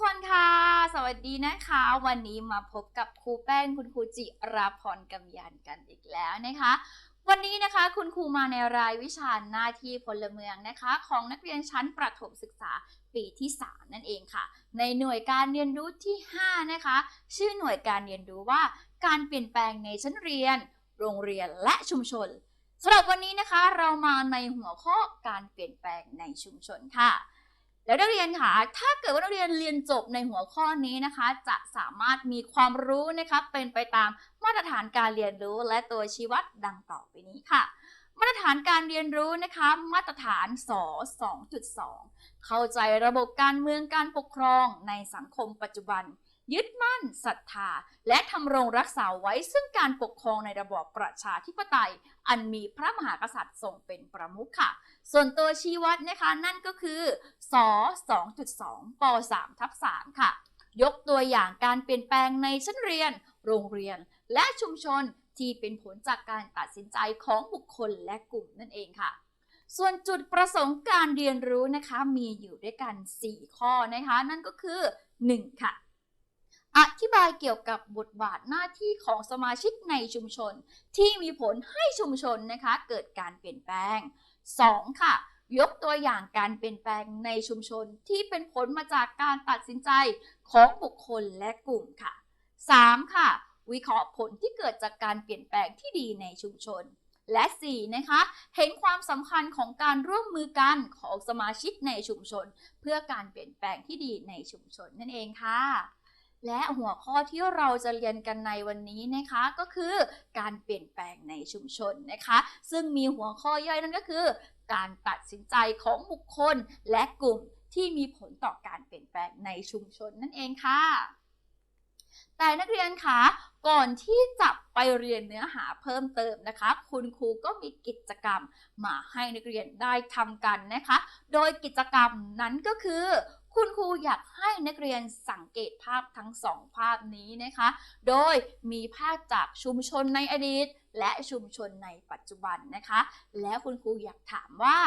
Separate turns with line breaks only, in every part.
คนค่ะ สวัสดีนะคะ วันนี้มาพบกับครูแป้งคุณครูจิราพรกำยานกันอีกแล้วนะคะ วันนี้นะคะคุณครูมาในรายวิชาหน้าที่พลเมืองนะคะ ของนักเรียนชั้นประถมศึกษาปีที่ 3 นั่นเองค่ะ ในหน่วยการเรียนรู้ที่ 5 นะคะ ชื่อหน่วยการเรียนรู้ว่า การเปลี่ยนแปลงในชั้นเรียน โรงเรียนและชุมชนสำหรับวันนี้นะคะเรามาในหัวข้อการเปลี่ยนแปลงในชุมชนค่ะ แล้วนักเรียนค่ะ ถ้าเกิดว่านักเรียนเรียนจบในหัวข้อนี้นะคะ จะสามารถมีความรู้นะคะเป็นไปตามมาตรฐานการเรียนรู้และตัวชี้วัดดังต่อไปนี้ค่ะ มาตรฐานการเรียนรู้นะคะ มาตรฐานส2.2 เข้าใจระบบการเมืองการปกครองในสังคมปัจจุบัน ยึดมั่นศรัทธา และทำรงรักษาไว้ซึ่งการปกครองในระบอบประชาธิปไตย อันมีพระมหากษัตริย์ทรงเป็นประมุขค่ะ ส่วนตัวชี้วัดนะคะนั่นก็คือส2.2ป3ทับ3ค่ะ ยกตัวอย่างการเปลี่ยนแปลงในชั้นเรียน โรงเรียน และชุมชนที่เป็นผลจากการตัดสินใจของบุคคลและกลุ่มนั่นเองค่ะส่วนจุดประสงค์การเรียนรู้นะคะมีอยู่ด้วยกัน 4 ข้อนะคะ นั่นก็คือ 1. ค่ะ อธิบายเกี่ยวกับบทบาทหน้าที่ของสมาชิกในชุมชน ที่มีผลให้ชุมชนนะคะเกิดการเปลี่ยนแปลง 2. ค่ะ ยกตัวอย่างการเปลี่ยนแปลงในชุมชนที่เป็นผลมาจากการตัดสินใจของบุคคลและกลุ่มค่ะ 3. ค่ะ วิเคราะห์ผลที่เกิดจากการเปลี่ยนแปลงที่ดีในชุมชน และ 4. นะคะ เห็นความสำคัญของการร่วมมือกันของสมาชิกในชุมชน เพื่อการเปลี่ยนแปลงที่ดีในชุมชนนั่นเองค่ะ และหัวข้อที่เราจะเรียนกันในวันนี้นะคะก็คือการเปลี่ยนแปลงในชุมชนนะคะ ซึ่งมีหัวข้อย่อยนั่นก็คือ การตัดสินใจของบุคคลและกลุ่มที่มีผลต่อการเปลี่ยนแปลงในชุมชนนั่นเองค่ะ แต่นักเรียนคะก่อนที่จะไปเรียนเนื้อหาเพิ่มเติมนะคะ คุณครูก็มีกิจกรรมมาให้นักเรียนได้ทำกันนะคะ โดยกิจกรรมนั้นก็คือ คุณครูอยากให้นักเรียนสังเกตภาพทั้งสองภาพนี้นะคะ โดยมีภาพจากชุมชนในอดีต และชุมชนในปัจจุบันนะคะ แล้วคุณครูอยากถามว่า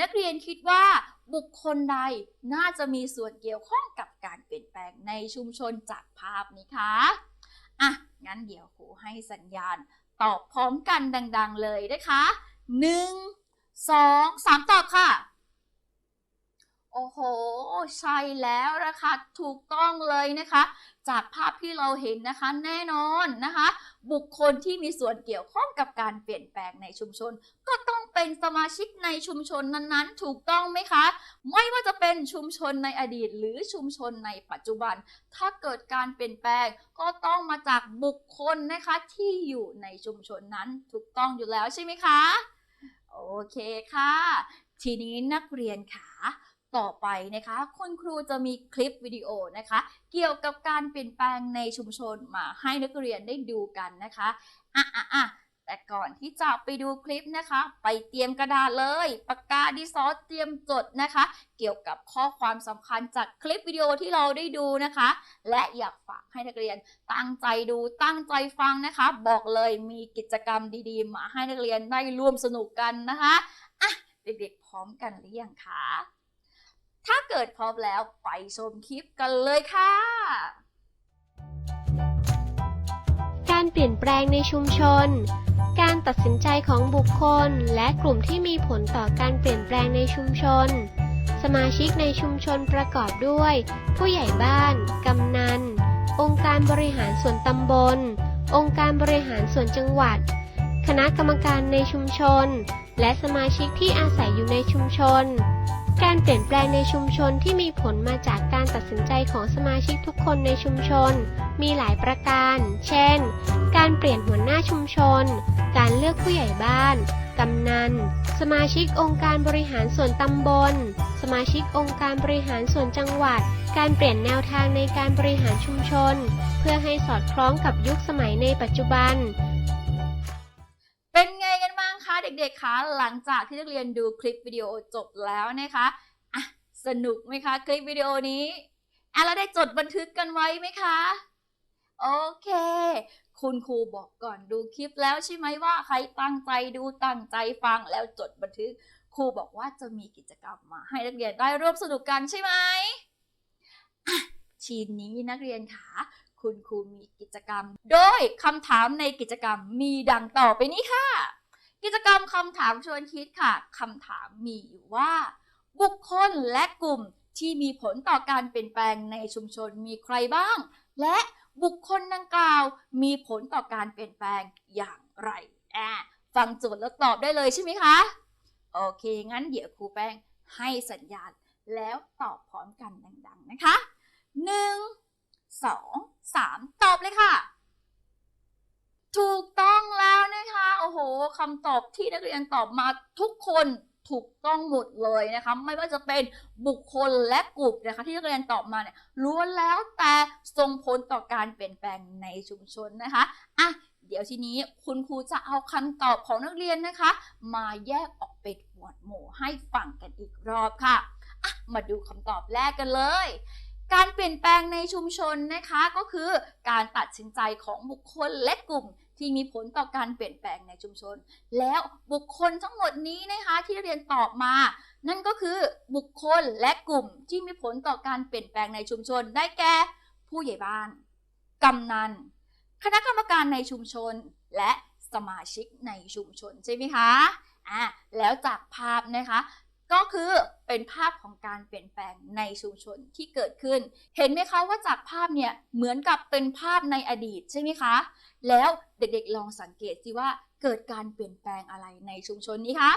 นักเรียนคิดว่าบุคคลใดน่าจะมีส่วนเกี่ยวข้องกับการเปลี่ยนแปลงในชุมชนจากภาพนี้คะ อะ งั้นเดี๋ยวครูให้สัญญาณตอบพร้อมกันดัง ๆ เลยนะคะหนึ่งสองสามตอบค่ะ โอ้โห ใช่แล้วนะคะถูกต้องเลยนะคะ จากภาพที่เราเห็นนะคะแน่นอนนะคะ บุคคลที่มีส่วนเกี่ยวข้องกับการเปลี่ยนแปลงในชุมชน ก็ต้องเป็นสมาชิกในชุมชนนั้นๆ ถูกต้องไหมคะ ไม่ว่าจะเป็นชุมชนในอดีต หรือชุมชนในปัจจุบัน ถ้าเกิดการเปลี่ยนแปลงก็ต้องมาจากบุคคลนะคะที่อยู่ในชุมชนนั้นถูกต้องอยู่แล้วใช่ไหมคะ โอเคค่ะ ทีนี้นักเรียนขา ต่อไปนะคะ คุณครูจะมีคลิปวิดีโอนะคะ เกี่ยวกับการเปลี่ยนแปลงในชุมชนมาให้นักเรียนได้ดูกันนะคะอะอะอะแต่ก่อนที่จะไปดูคลิปนะคะ ไปเตรียมกระดาษเลย ปากกาดินสเตรียมจดนะคะ เกี่ยวกับข้อความสำคัญจากคลิปวิดีโอที่เราได้ดูนะคะ และอยากฝากให้นักเรียนตั้งใจดูตั้งใจฟังนะคะ บอกเลยมีกิจกรรมดีๆ มาให้นักเรียนได้ร่วมสนุกกันนะคะอะเด็กๆพร้อมกันหรือยังคะ ถ้าเกิดพร้อมแล้วไปชมคลิปกันเลยค่ะ
การเปลี่ยนแปลงในชุมชน การตัดสินใจของบุคคล และกลุ่มที่มีผลต่อการเปลี่ยนแปลงในชุมชน สมาชิกในชุมชนประกอบด้วย ผู้ใหญ่บ้าน กำนัน องค์การบริหารส่วนตำบล องค์การบริหารส่วนจังหวัด คณะกรรมการในชุมชน และสมาชิกที่อาศัยอยู่ในชุมชน การเปลี่ยนแปลงในชุมชนที่มีผลมาจากการตัดสินใจของสมาชิกทุกคนในชุมชน มีหลายประการ เช่น การเปลี่ยนหัวหน้าชุมชน การเลือกผู้ใหญ่บ้าน กำนัน สมาชิกองค์การบริหารส่วนตำบล สมาชิกองค์การบริหารส่วนจังหวัด การเปลี่ยนแนวทางในการบริหารชุมชน เพื่อให้สอดคล้องกับยุคสมัยในปัจจุบัน
เป็น ด็กๆคะหลังจากที่นักเรียนดูคลิปวิดีโอจบแล้วนะคะอะสนุกไหมคะคลิปวิดีโอนี้อะแล้วได้จดบันทึกกันไว้ไหมคะ โอเค คุณครูบอกก่อนดูคลิปแล้วใช่ไหมว่าใครตั้งใจดูตั้งใจฟังแล้วจดบันทึก ครูบอกว่าจะมีกิจกรรมมา ให้นักเรียนได้ร่วมสนุกกันใช่ไหมทีนี้นักเรียนขาคุณครูมีกิจกรรม โดยคำถามในกิจกรรมมีดังต่อไปนี้ค่ะ กิจกรรมคำถามชวนคิดค่ะคำถามมีอยู่ว่า บุคคลและกลุ่มที่มีผลต่อการเปลี่ยนแปลงในชุมชนมีใครบ้าง และบุคคลดังกล่าวมีผลต่อการเปลี่ยนแปลงอย่างไรอะฟังโจทย์แล้วตอบได้เลยใช่ไหมคะ โอเค งั้นเดี๋ยวครูแป้งให้สัญญาณแล้วตอบพร้อมกันดัง ๆ นะคะหนึ่งสองสามตอบเลยค่ะ ถูกต้องแล้วนะคะ โอ้โหคำตอบที่นักเรียนตอบมาทุกคนถูกต้องหมดเลยนะคะ ไม่ว่าจะเป็นบุคคลและกลุ่มนะคะ ที่นักเรียนตอบมาเนี่ยล้วนแล้วแต่ส่งผลต่อการเปลี่ยนแปลงในชุมชนนะคะอะเดี๋ยวทีนี้คุณครูจะเอาคำตอบของนักเรียนนะคะ มาแยกออกเป็นหมวดหมู่ให้ฟังกันอีกรอบค่ะอะมาดูคำตอบแรกกันเลยการเปลี่ยนแปลงในชุมชนนะคะก็คือการตัดสินใจของบุคคลและกลุ่ม ที่มีผลต่อการเปลี่ยนแปลงในชุมชน แล้วบุคคลทั้งหมดนี้นะคะที่เรียนตอบมา นั่นก็คือบุคคลและกลุ่มที่มีผลต่อการเปลี่ยนแปลงในชุมชน ได้แก่ ผู้ใหญ่บ้าน กำนัน คณะกรรมการในชุมชน และสมาชิกในชุมชนใช่ไหมคะอะแล้วจากภาพนะคะ ก็คือเป็นภาพของการเปลี่ยนแปลงในชุมชนที่เกิดขึ้น เห็นไหมคะว่าจากภาพเนี่ยเหมือนกับเป็นภาพในอดีตใช่ไหมคะ แล้วเด็กๆลองสังเกตสิว่าเกิดการเปลี่ยนแปลงอะไรในชุมชนนี้คะ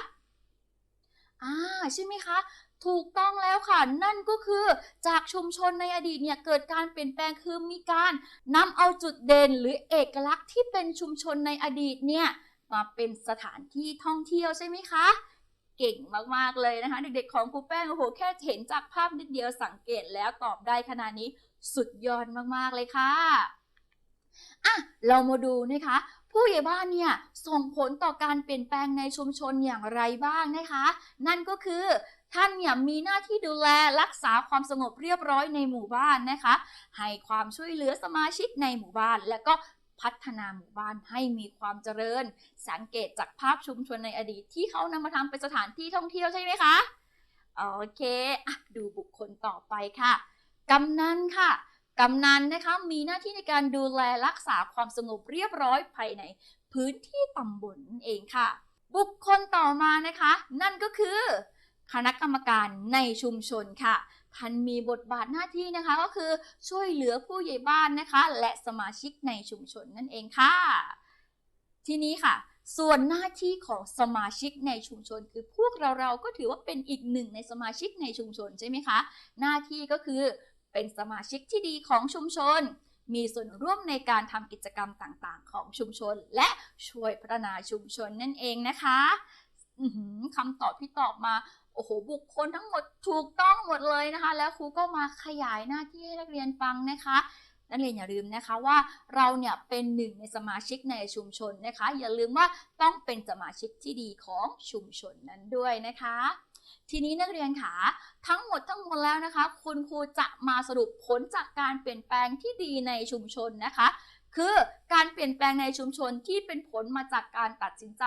อ่าใช่ไหมคะ ถูกต้องแล้วค่ะ นั่นก็คือจากชุมชนในอดีตเนี่ยเกิดการเปลี่ยนแปลงคือมีการนำเอาจุดเด่นหรือเอกลักษณ์ที่เป็นชุมชนในอดีตเนี่ยมาเป็นสถานที่ท่องเที่ยวใช่ไหมคะ เก่งมากๆเลยนะคะ เด็กๆของครูแป้งโอ้โหแค่เห็นจากภาพนิดเดียวสังเกตแล้วตอบได้ขนาดนี้สุดยอดมากๆเลยค่ะอะเรามาดูนะคะ ผู้ใหญ่บ้านเนี่ยส่งผลต่อการเปลี่ยนแปลงในชุมชนอย่างไรบ้างนะคะ นั่นก็คือท่านเนี่ยมีหน้าที่ดูแลรักษาความสงบเรียบร้อยในหมู่บ้านนะคะ ให้ความช่วยเหลือสมาชิกในหมู่บ้าน และก็ พัฒนาหมู่บ้านให้มีความเจริญ สังเกตจากภาพชุมชนในอดีต ที่เขานำมาทำเป็นสถานที่ท่องเที่ยวใช่ไหมคะโอเคอะดูบุคคลต่อไปค่ะกำนันค่ะกำนันนะคะมีหน้าที่ในการดูแลรักษาความสงบเรียบร้อยภายในพื้นที่ตำบลนั่นเองค่ะ บุคคลต่อมานะคะ นั่นก็คือ คณะกรรมการในชุมชนค่ะ ท่านมีบทบาทหน้าที่นะคะ ก็คือช่วยเหลือผู้ใหญ่บ้านนะคะ และสมาชิกในชุมชนนั่นเองค่ะ ทีนี้ค่ะ ส่วนหน้าที่ของสมาชิกในชุมชน คือพวกเราเราก็ถือว่าเป็นอีกหนึ่งในสมาชิกในชุมชนใช่ไหมคะ หน้าที่ก็คือเป็นสมาชิกที่ดีของชุมชนมีส่วนร่วมในการทำกิจกรรมต่างๆ ของชุมชน และช่วยพัฒนาชุมชนนั่นเองนะคะคำตอบที่ตอบมา โอ้โหบุคคลทั้งหมดถูกต้องหมดเลยนะคะ แล้วครูก็มาขยายหน้าที่ให้นักเรียนฟังนะคะนักเรียนอย่าลืมนะคะว่าเราเนี่ยเป็นหนึ่งในสมาชิกในชุมชนนะคะ อย่าลืมว่าต้องเป็นสมาชิกที่ดีของชุมชนนั้นด้วยนะคะ ทีนี้นักเรียนขาทั้งหมดทั้งมวลแล้วนะคะ คุณครูจะมาสรุปผลจากการเปลี่ยนแปลงที่ดีในชุมชนนะคะ คือการเปลี่ยนแปลงในชุมชนที่เป็นผลมาจากการตัดสินใจ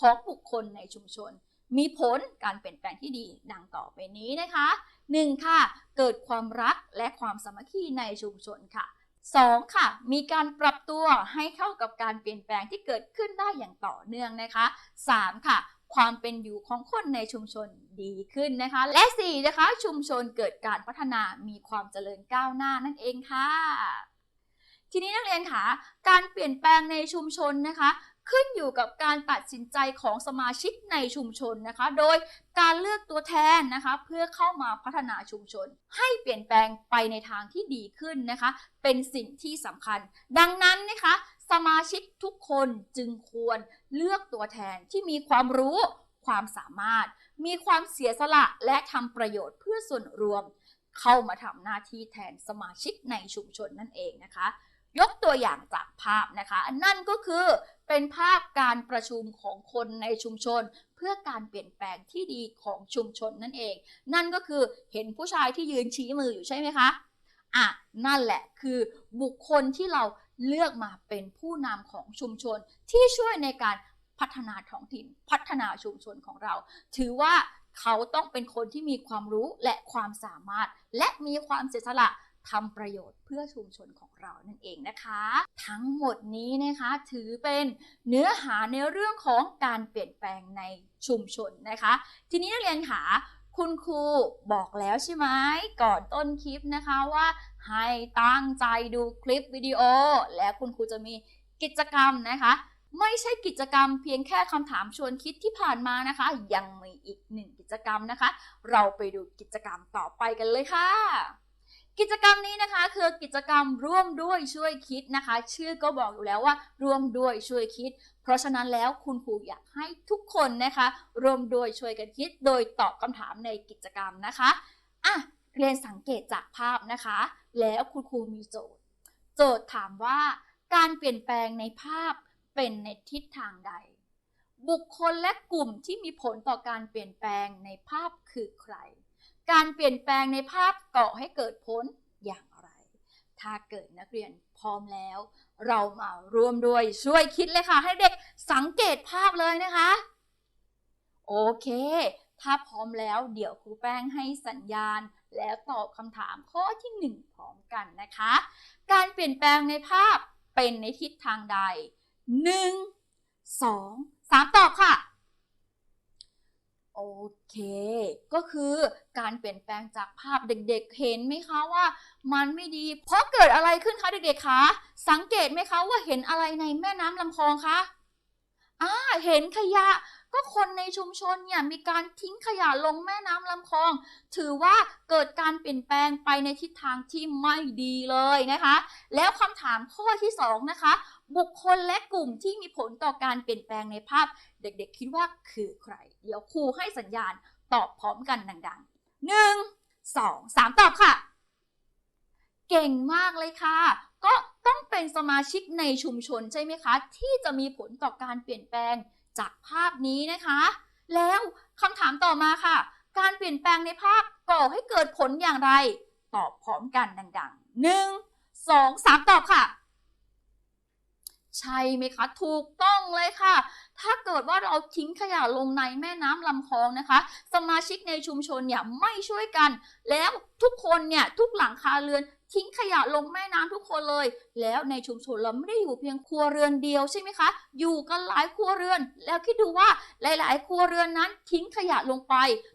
ของบุคคลในชุมชน มีผลการเปลี่ยนแปลงที่ดีดังต่อไปนี้นะคะ 1. ค่ะ เกิดความรักและความสามัคคีในชุมชนค่ะ 2. ค่ะ มีการปรับตัวให้เข้ากับการเปลี่ยนแปลงที่เกิดขึ้นได้อย่างต่อเนื่องนะคะ 3. ค่ะ ความเป็นอยู่ของคนในชุมชนดีขึ้นนะคะ และ 4. นะคะ ชุมชนเกิดการพัฒนามีความเจริญก้าวหน้านั่นเองค่ะ ทีนี้นักเรียนคะการเปลี่ยนแปลงในชุมชนนะคะ ขึ้นอยู่กับการตัดสินใจของสมาชิกในชุมชนนะคะ โดยการเลือกตัวแทนนะคะเพื่อเข้ามาพัฒนาชุมชน ให้เปลี่ยนแปลงไปในทางที่ดีขึ้นนะคะ เป็นสิ่งที่สำคัญ ดังนั้นนะคะ สมาชิกทุกคนจึงควรเลือกตัวแทนที่มีความรู้ความสามารถ มีความเสียสละและทำประโยชน์เพื่อส่วนรวม เข้ามาทำหน้าที่แทนสมาชิกในชุมชนนั่นเองนะคะ ยกตัวอย่างจากภาพนะคะ นั่นก็คือเป็นภาพการประชุมของคนในชุมชน เพื่อการเปลี่ยนแปลงที่ดีของชุมชนนั่นเอง นั่นก็คือเห็นผู้ชายที่ยืนชี้มืออยู่ใช่ไหมคะอะนั่นแหละคือบุคคลที่เราเลือกมาเป็นผู้นำของชุมชนที่ช่วยในการพัฒนาท้องถิ่น พัฒนาชุมชนของเรา ถือว่าเขาต้องเป็นคนที่มีความรู้และความสามารถ และมีความเสียสละ ทำประโยชน์เพื่อชุมชนของเรานั่นเองนะคะ ทั้งหมดนี้นะคะถือเป็นเนื้อหาในเรื่องของการเปลี่ยนแปลงในชุมชนนะคะ ทีนี้นักเรียนค่ะคุณครูบอกแล้วใช่ไหมก่อนต้นคลิปนะคะว่า ให้ตั้งใจดูคลิปวิดีโอ และคุณครูจะมีกิจกรรมนะคะ ไม่ใช่กิจกรรมเพียงแค่คำถามชวนคิดที่ผ่านมานะคะ ยังมีอีกหนึ่งกิจกรรมนะคะ เราไปดูกิจกรรมต่อไปกันเลยค่ะ กิจกรรมนี้นะคะคือกิจกรรมร่วมด้วยช่วยคิดนะคะ ชื่อก็บอกอยู่แล้วว่า ร่วมด้วยช่วยคิด เพราะฉะนั้นแล้วคุณครูอยากให้ทุกคนนะคะ ร่วมด้วยช่วยกันคิด โดยตอบคำถามในกิจกรรมนะคะอะเรียนสังเกตจากภาพนะคะ แล้วคุณครูมีโจทย์ โจทย์ถามว่า การเปลี่ยนแปลงในภาพเป็นในทิศทางใด บุคคลและกลุ่มที่มีผลต่อการเปลี่ยนแปลงในภาพคือใคร การเปลี่ยนแปลงในภาพก่อให้เกิดผลอย่างไร ถ้าเกิดนักเรียนพร้อมแล้ว เรามาร่วมด้วยช่วยคิดเลยค่ะ ให้เด็กสังเกตภาพเลยนะคะ โอเค ถ้าพร้อมแล้วเดี๋ยวครูแป้งให้สัญญาณ แล้วตอบคำถามข้อที่หนึ่งพร้อมกันนะคะ การเปลี่ยนแปลงในภาพเป็นในทิศทางใดหนึ่งสองสามตอบค่ะ โอเค ก็คือการเปลี่ยนแปลงจากภาพเด็กๆ เห็นไหมคะว่ามันไม่ดี เพราะเกิดอะไรขึ้นคะเด็กๆ คะ สังเกตไหมคะว่าเห็นอะไรในแม่น้ำลำคลองคะอ่าเห็นขยะ ก็คนในชุมชนเนี่ยมีการทิ้งขยะลงแม่น้ำลำคลอง ถือว่าเกิดการเปลี่ยนแปลงไปในทิศทางที่ไม่ดีเลยนะคะ แล้วคำถามข้อที่สองนะคะ บุคคลและกลุ่มที่มีผลต่อการเปลี่ยนแปลงในภาพ เด็กๆ คิดว่าคือใคร เดี๋ยวครูให้สัญญาณตอบพร้อมกันดังๆหนึ่งสองสามตอบค่ะ เก่งมากเลยค่ะ ก็ต้องเป็นสมาชิกในชุมชนใช่ไหมคะ ที่จะมีผลต่อการเปลี่ยนแปลง จากภาพนี้นะคะ แล้วคำถามต่อมาค่ะ การเปลี่ยนแปลงในภาพก่อให้เกิดผลอย่างไร ตอบพร้อมกันดังๆหนึ่งสองสามตอบค่ะ ใช่ไหมคะ ถูกต้องเลยค่ะ ถ้าเกิดว่าเราทิ้งขยะลงในแม่น้ำลำคลองนะคะ สมาชิกในชุมชนเนี่ยไม่ช่วยกัน แล้วทุกคนเนี่ยทุกหลังคาเรือนทิ้งขยะลงแม่น้ำทุกคนเลย แล้วในชุมชนเราไม่ได้อยู่เพียงครัวเรือนเดียวใช่ไหมคะ อยู่กันหลายครัวเรือน แล้วคิดดูว่าหลาย ๆ ครัวเรือนนั้นทิ้งขยะลงไป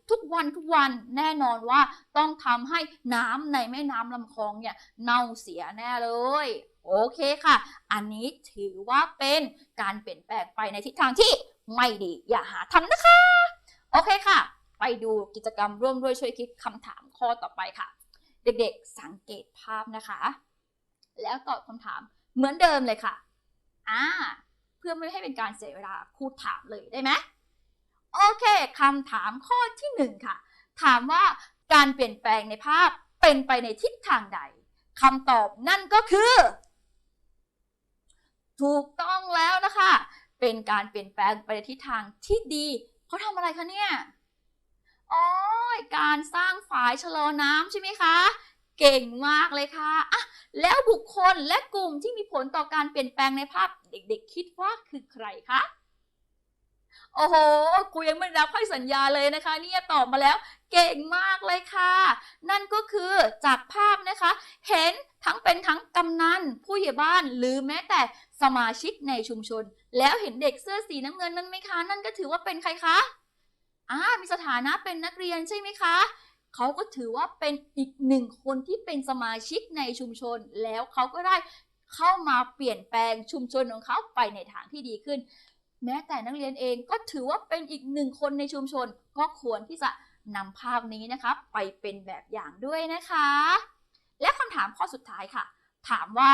ทุกวันทุกวันแน่นอนว่าต้องทำให้น้ำในแม่น้ำลำคลองเนี่ยเน่าเสียแน่เลย โอเคค่ะ อันนี้ถือว่าเป็นการเปลี่ยนแปลงไปในทิศทางที่ไม่ดี อย่าหาทำนะคะ โอเคค่ะ ไปดูกิจกรรมร่วมด้วยช่วยคิดคำถามข้อต่อไปค่ะ เด็กๆสังเกตภาพนะคะ แล้วตอบคำถามเหมือนเดิมเลยค่ะ อ่า เพื่อไม่ให้เป็นการเสียเวลาครูถามเลยได้ไหมโอเคคำถามข้อที่หนึ่งค่ะ ถามว่าการเปลี่ยนแปลงในภาพเป็นไปในทิศทางใดคำตอบนั่นก็คือ ถูกต้องแล้วนะคะ เป็นการเปลี่ยนแปลงไปในทิศทางที่ดี เขาทำอะไรคะเนี่ยอ๋อการสร้างฝายชะลอน้ำใช่ไหมคะ เก่งมากเลยค่ะอะ แล้วบุคคลและกลุ่มที่มีผลต่อการเปลี่ยนแปลงในภาพเด็กๆ คิดว่าคือใครคะโอ้โหกูยังไม่รับให้สัญญาเลยนะคะ เนี่ยตอบมาแล้ว เก่งมากเลยค่ะ นั่นก็คือจากภาพนะคะ เห็นทั้งเป็นทั้งกำนันผู้ใหญ่บ้านหรือแม้แต่สมาชิกในชุมชน แล้วเห็นเด็กเสื้อสีน้ำเงินนั้นไหมคะ นั่นก็ถือว่าเป็นใครคะอ่ามีสถานะเป็นนักเรียนใช่ไหมคะเขาก็ถือว่าเป็นอีกหนึ่งคนที่เป็นสมาชิกในชุมชน แล้วเขาก็ได้เข้ามาเปลี่ยนแปลงชุมชนของเขาไปในทางที่ดีขึ้น แม้แต่นักเรียนเองก็ถือว่าเป็นอีกหนึ่งคนในชุมชน ก็ควรที่จะ นำภาพนี้นะคะ ไปเป็นแบบอย่างด้วยนะคะ และคำถามข้อสุดท้ายค่ะ ถามว่า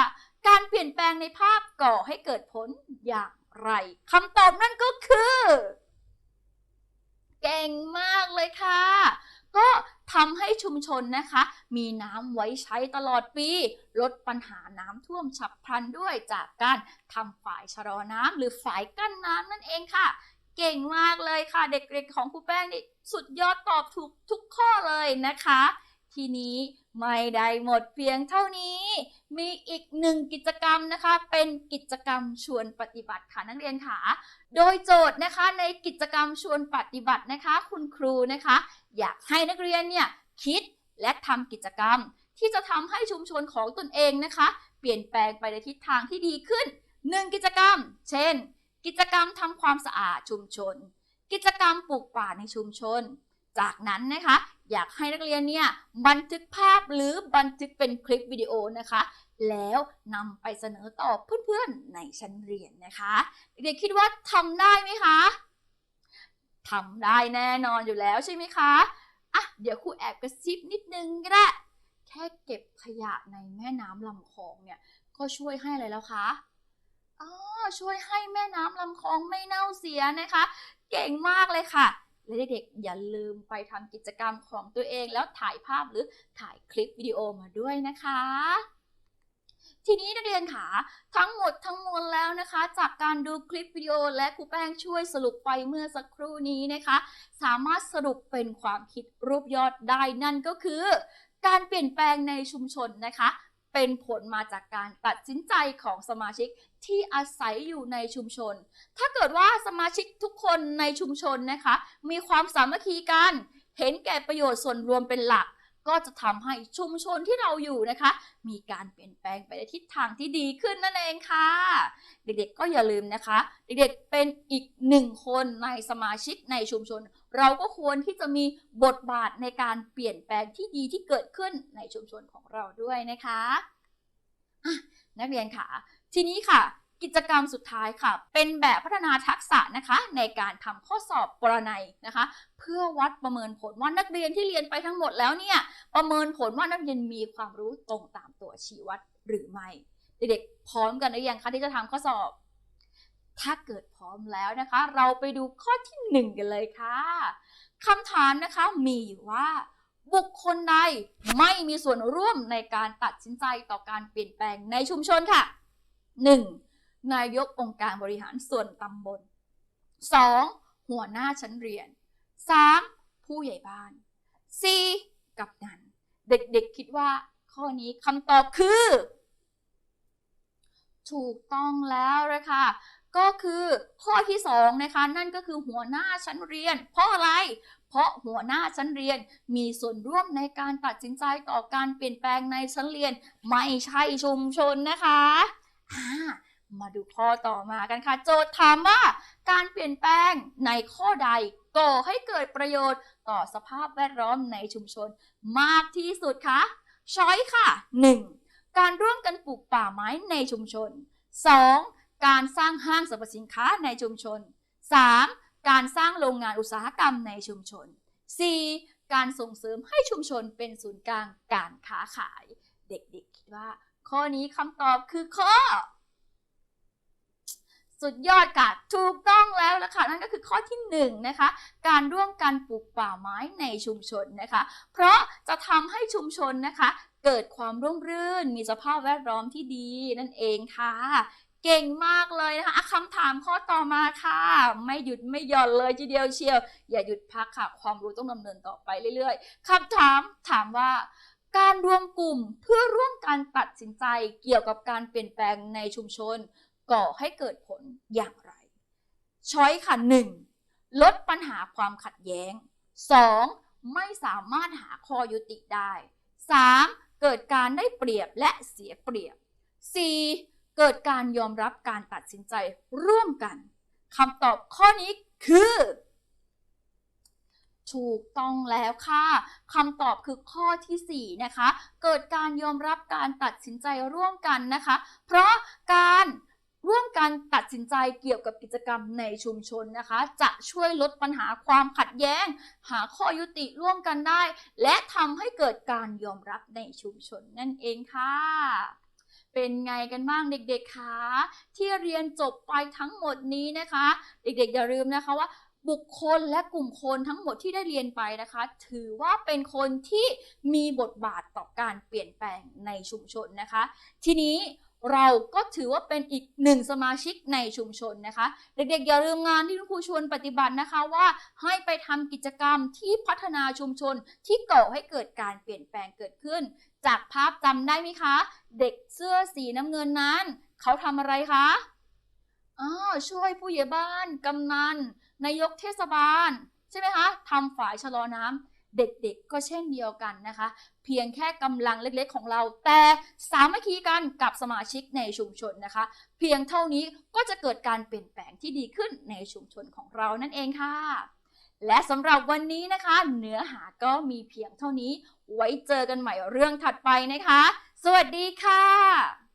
การเปลี่ยนแปลงในภาพก่อให้เกิดผลอย่างไรคำตอบนั่นก็คือ เก่งมากเลยค่ะ ก็ทำให้ชุมชนนะคะ มีน้ำไว้ใช้ตลอดปี ลดปัญหาน้ำท่วมฉับพลันด้วยจากการทำฝายชะลอน้ำหรือฝายกั้นน้ำนั่นเองค่ะ เก่งมากเลยค่ะ เด็กๆของครูแป้งนี่สุดยอดตอบถูกทุกข้อเลยนะคะ ทีนี้ไม่ได้หมดเพียงเท่านี้ มีอีกหนึ่งกิจกรรมนะคะ เป็นกิจกรรมชวนปฏิบัติค่ะนักเรียนค่ะ โดยโจทย์นะคะในกิจกรรมชวนปฏิบัตินะคะ คุณครูนะคะ อยากให้นักเรียนเนี่ยคิดและทำกิจกรรม ที่จะทำให้ชุมชนของตนเองนะคะ เปลี่ยนแปลงไปในทิศทางที่ดีขึ้น 1 กิจกรรม เช่น กิจกรรมทำความสะอาดชุมชน กิจกรรมปลูกป่าในชุมชน จากนั้นนะคะ อยากให้นักเรียนเนี่ยบันทึกภาพหรือบันทึกเป็นคลิปวิดีโอนะคะ แล้วนำไปเสนอต่อเพื่อนๆในชั้นเรียนนะคะ เด็กคิดว่าทำได้ไหมคะทำได้แน่นอนอยู่แล้วใช่ไหมคะอะเดี๋ยวครูแอบกระซิบนิดนึงก็ได้แค่เก็บขยะในแม่น้ำลำคลองเนี่ยก็ช่วยให้อะไรแล้วคะ อ๋อช่วยให้แม่น้ำลำคลองไม่เน่าเสียนะคะ เก่งมากเลยค่ะ และเด็กๆอย่าลืมไปทำกิจกรรมของตัวเองแล้วถ่ายภาพหรือถ่ายคลิปวิดีโอมาด้วยนะคะทีนี้นักเรียนขาทั้งหมดทั้งมวลแล้วนะคะ จากการดูคลิปวิดีโอและครูแป้งช่วยสรุปไปเมื่อสักครู่นี้นะคะ สามารถสรุปเป็นความคิดรูปยอดได้นั่นก็คือ การเปลี่ยนแปลงในชุมชนนะคะ เป็นผลมาจากการตัดสินใจของสมาชิกที่อาศัยอยู่ในชุมชน ถ้าเกิดว่าสมาชิกทุกคนในชุมชนนะคะ มีความสามัคคีกัน เห็นแก่ประโยชน์ส่วนรวมเป็นหลัก ก็จะทำให้ชุมชนที่เราอยู่นะคะ มีการเปลี่ยนแปลงไปในทิศทางที่ดีขึ้นนั่นเองค่ะ เด็กๆก็อย่าลืมนะคะ เด็กๆเป็นอีกหนึ่งคนในสมาชิกในชุมชน เราก็ควรที่จะมีบทบาทในการเปลี่ยนแปลงที่ดีที่เกิดขึ้นในชุมชนของเราด้วยนะคะนักเรียนค่ะ ทีนี้ค่ะ กิจกรรมสุดท้ายค่ะ เป็นแบบพัฒนาทักษะนะคะ ในการทำข้อสอบปรนัยนะคะ เพื่อวัดประเมินผลว่านักเรียนที่เรียนไปทั้งหมดแล้วเนี่ยประเมินผลว่านักเรียนมีความรู้ตรงตามตัวชี้วัดหรือไม่เด็กๆพร้อมกันหรือยังคะที่จะทำข้อสอบ ถ้าเกิดพร้อมแล้วนะคะ เราไปดูข้อที่หนึ่งกันเลยค่ะคำถามนะคะมีอยู่ว่า บุคคลใดไม่มีส่วนร่วมในการตัดสินใจต่อการเปลี่ยนแปลงในชุมชนค่ะ 1. นายกองค์การบริหารส่วนตำบล 2. หัวหน้าชั้นเรียน 3. ผู้ใหญ่บ้าน 4. กับนันเด็กๆคิดว่าข้อนี้คำตอบคือ ถูกต้องแล้วเลยค่ะ ก็คือข้อที่สองนะคะนั่นก็คือหัวหน้าชั้นเรียน เพราะอะไร เพราะหัวหน้าชั้นเรียนมีส่วนร่วมในการตัดสินใจต่อการเปลี่ยนแปลงในชั้นเรียน ไม่ใช่ชุมชนนะคะมาดูข้อต่อมากันค่ะ โจทย์ถามว่าการเปลี่ยนแปลงในข้อใดก่อให้เกิดประโยชน์ต่อสภาพแวดล้อมในชุมชน มากที่สุดคะช้อยค่ะ 1. การร่วมกันปลูกป่าไม้ในชุมชน 2. การสร้างห้างสรรพสินค้าในชุมชน 3. การสร้างโรงงานอุตสาหกรรมในชุมชน 4. การส่งเสริมให้ชุมชนเป็นศูนย์กลางการค้าขาย เด็กๆคิดว่า ข้อนี้คำตอบคือข้อ สุดยอดค่ะถูกต้องแล้วละค่ะนั่นก็คือข้อที่หนึ่งนะคะ การร่วมกันปลูกป่าไม้ในชุมชนนะคะ เพราะจะทำให้ชุมชนนะคะเกิดความร่มรื่น มีสภาพแวดล้อมที่ดีนั่นเองค่ะ เก่งมากเลยนะคะคำถามข้อต่อมาค่ะ ไม่หยุดไม่หย่อนเลยทีเดียวเชียว อย่าหยุดพักค่ะ ความรู้ต้องดำเนินต่อไปเรื่อยๆคำถามถามว่า การรวมกลุ่มเพื่อร่วมกันตัดสินใจเกี่ยวกับการเปลี่ยนแปลงในชุมชน ก่อให้เกิดผลอย่างไร ช้อยค่ะ 1. ลดปัญหาความขัดแย้ง 2. ไม่สามารถหาข้อยุติได้ 3. เกิดการได้เปรียบและเสียเปรียบ 4. เกิดการยอมรับการตัดสินใจร่วมกันคำตอบข้อนี้คือ ถูกต้องแล้วค่ะคำตอบคือข้อทีสี่ 4 นะคะ เกิดการยอมรับการตัดสินใจร่วมกันนะคะ เพราะการร่วมกันตัดสินใจเกี่ยวกับกิจกรรมในชุมชนนะคะ จะช่วยลดปัญหาความขัดแย้ง หาข้อยุติร่วมกันได้ และทำให้เกิดการยอมรับในชุมชนนั่นเองค่ะ เป็นไงกันบ้างเด็กๆคะที่เรียนจบไปทั้งหมดนี้นะคะ เด็กๆอย่าลืมนะคะว่า บุคคลและกลุ่มคนทั้งหมดที่ได้เรียนไปนะคะ ถือว่าเป็นคนที่มีบทบาทต่อการเปลี่ยนแปลงในชุมชนนะคะ ทีนี้ เราก็ถือว่าเป็นอีกหนึ่งสมาชิกในชุมชนนะคะ เด็กๆอย่าลืมงานที่คุณครูชวนปฏิบัตินะคะว่าให้ไปทำกิจกรรมที่พัฒนาชุมชนที่ก่อให้เกิดการเปลี่ยนแปลงเกิดขึ้น จากภาพจำได้ไหมคะ เด็กเสื้อสีน้ำเงินนั้น เขาทำอะไรคะอ้าวช่วยผู้ใหญ่บ้านกำนันนายกเทศบาล ใช่ไหมคะทำฝายชะลอน้ำ เด็กๆ ก็เช่นเดียวกันนะคะ เพียงแค่กำลังเล็กๆของเรา แต่สามัคคีกันกับสมาชิกในชุมชนนะคะ เพียงเท่านี้ก็จะเกิดการเปลี่ยนแปลงที่ดีขึ้นในชุมชนของเรานั่นเองค่ะ และสำหรับวันนี้นะคะ เนื้อหาก็มีเพียงเท่านี้ ไว้เจอกันใหม่เรื่องถัดไปนะคะ สวัสดีค่ะ